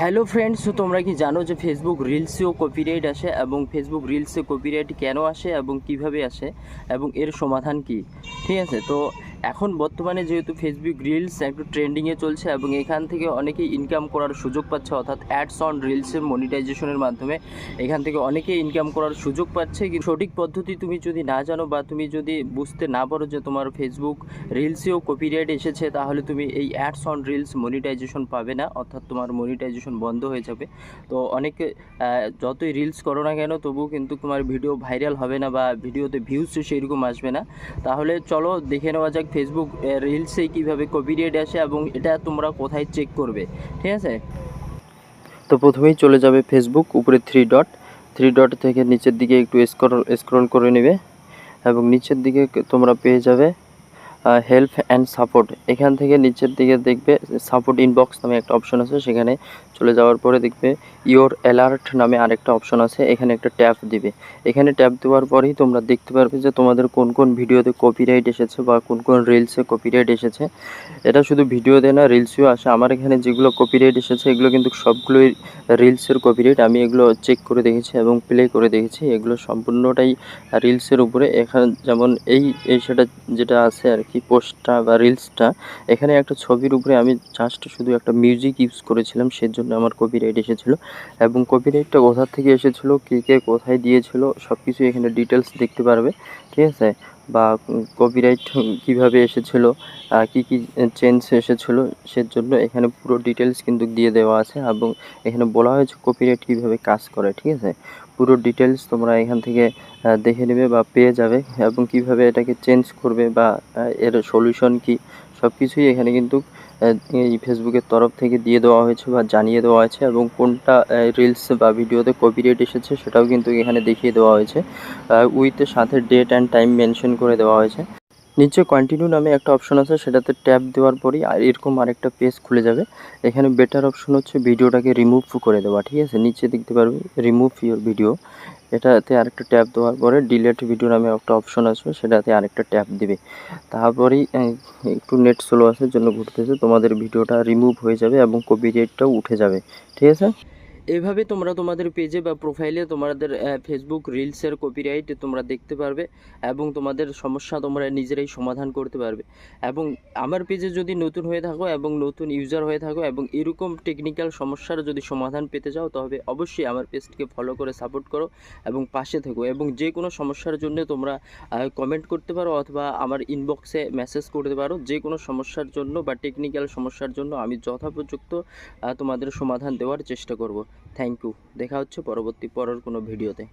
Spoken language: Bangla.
হ্যালো ফ্রেন্ডস তোমরা কি জানো যে ফেসবুক রিলসেও কপিরাইট আসে এবং ফেসবুক রিলসে কপিরাইট কেন আসে এবং কীভাবে আসে এবং এর সমাধান কি? ঠিক আছে, তো এখন বর্তমানে যেহেতু ফেসবুক রিলস একটু ট্রেন্ডিংয়ে চলছে এবং এখান থেকে অনেকেই ইনকাম করার সুযোগ পাচ্ছে, অর্থাৎ অ্যাডস অন রিলসের মনিটাইজেশনের মাধ্যমে এখান থেকে অনেকেই ইনকাম করার সুযোগ পাচ্ছে। কিন্তু সঠিক পদ্ধতি তুমি যদি না জানো বা তুমি যদি বুঝতে না পারো যে তোমার ফেসবুক রিলসেও কপিরাইট এসেছে, তাহলে তুমি এই অ্যাডস অন রিলস মনিটাইজেশন পাবে না, অর্থাৎ তোমার মনিটাইজেশন বন্ধ হয়ে যাবে। তো অনেকে যতই রিলস করো না কেন, তবুও কিন্তু তোমার ভিডিও ভাইরাল হবে না বা ভিডিওতে ভিউজ সেরকম আসবে না। তাহলে চলো দেখে নেওয়া যাক ফেসবুক রিলসে কীভাবে কপিরাইট আসে এবং এটা তোমরা কোথায় চেক করবে, ঠিক আছে? তো প্রথমেই চলে যাবে ফেসবুক উপরে থ্রি ডট থ্রি ডট থেকে নিচের দিকে একটু স্ক্রল স্ক্রল করে নেবে এবং নিচের দিকে তোমরা পেয়ে যাবে হেল্প অ্যান্ড সাপোর্ট এখান থেকে নিচের দিকে দেখবে সাপোর্ট ইনবক্স নামে একটা অপশন আছে, সেখানে চলে যাওয়ার পরে দেখবে ইওর অ্যালার্ট নামে আরেকটা অপশন আছে, এখানে একটা ট্যাপ দিবে। এখানে ট্যাপ দেওয়ার পরেই তোমরা দেখতে পারবে যে তোমাদের কোন কোন ভিডিওতে কপিরাইট এসেছে বা কোন কোন রিলসে কপিরাইট এসেছে। এটা শুধু ভিডিওতে না রিলসেও আসে। আমার এখানে যেগুলো কপিরাইট এসেছে, এগুলো কিন্তু সবগুলোই রিলসের কপিরাইট আমি এগুলো চেক করে দেখেছি এবং প্লে করে দেখেছি। এগুলো সম্পূর্ণটাই রিলসের উপরে। এখানে যেমন এই এই সেটা যেটা আছে আর কি পোস্টটা বা রিলসটা এখানে একটা ছবির উপরে আমি জাস্ট শুধু একটা মিউজিক ইউজ করেছিলাম, সেজন্য আমার কপিরাইট এসেছিল। এবং কপিরাইটটা কোথার থেকে এসেছিল, কে কে কোথায় দিয়েছিল সব কিছু এখানে ডিটেলস দেখতে পারবে। ঠিক আছে? বা কপিরাইট কীভাবে এসেছিল কী, কি চেঞ্জ এসেছিল, সেজন্য এখানে পুরো ডিটেলস কিন্তু দিয়ে দেওয়া আছে এবং এখানে বলা হয়েছে কপিরাইট কীভাবে কাজ করে, ঠিক আছে? পুরো ডিটেলস তোমরা এখান থেকে দেখে নেবে বা পেয়ে যাবে এবং কীভাবে এটাকে চেঞ্জ করবে বা এর সলিউশন কি সব কিছুই এখানে কিন্তু এই ফেসবুকের তরফ থেকে দিয়ে দেওয়া হয়েছে বা জানিয়ে দেওয়া হয়েছে এবং কোনটা রিলস বা ভিডিওতে কপিরাইট এসেছে সেটাও কিন্তু এখানে দেখিয়ে দেওয়া হয়েছে। উইথ সাথে ডেট অ্যান্ড টাইম মেনশন করে দেওয়া হয়েছে। নিচে কন্টিনিউ নামে একটা অপশন আছে, সেটাতে ট্যাপ দেওয়ার পরেই আর এরকম আরেকটা পেজ খুলে যাবে। এখানে বেটার অপশন হচ্ছে ভিডিওটাকে রিমুভ করে দেওয়া, ঠিক আছে? নিচে দেখতে পারবে রিমুভ ইউর ভিডিও এটাতে আরেকটা ট্যাপ দেওয়ার পরে ডিলেট ভিডিও নামে একটা অপশন আসবে, সেটাতে আরেকটা ট্যাপ দিবে। তারপরেই একটু নেট স্লো আসার জন্য ঘুরতেছে, তোমাদের ভিডিওটা রিমুভ হয়ে যাবে এবং কপিরাইটটাও উঠে যাবে। ঠিক আছে? এভাবে তোমরা তোমাদের পেজে বা প্রোফাইলে তোমাদের ফেসবুক রিলসের কপিরাইট তোমরা দেখতে পারবে এবং তোমাদের সমস্যা তোমরা নিজেরাই সমাধান করতে পারবে। এবং আমার পেজে যদি নতুন হয়ে থাকো এবং নতুন ইউজার হয়ে থাকো এবং এরকম টেকনিক্যাল সমস্যার যদি সমাধান পেতে চাও তবে অবশ্যই আমার পেজটিকে ফলো করে সাপোর্ট করো এবং পাশে থেকো এবং যে কোনো সমস্যার জন্য তোমরা কমেন্ট করতে পারো অথবা আমার ইনবক্সে মেসেজ করতে পারো। যে কোনো সমস্যার জন্য বা টেকনিক্যাল সমস্যার জন্য আমি যথাপযুক্ত তোমাদের সমাধান দেওয়ার চেষ্টা করব। থ্যাংক ইউ দেখা হচ্ছে পরবর্তী পরের কোনো ভিডিওতে।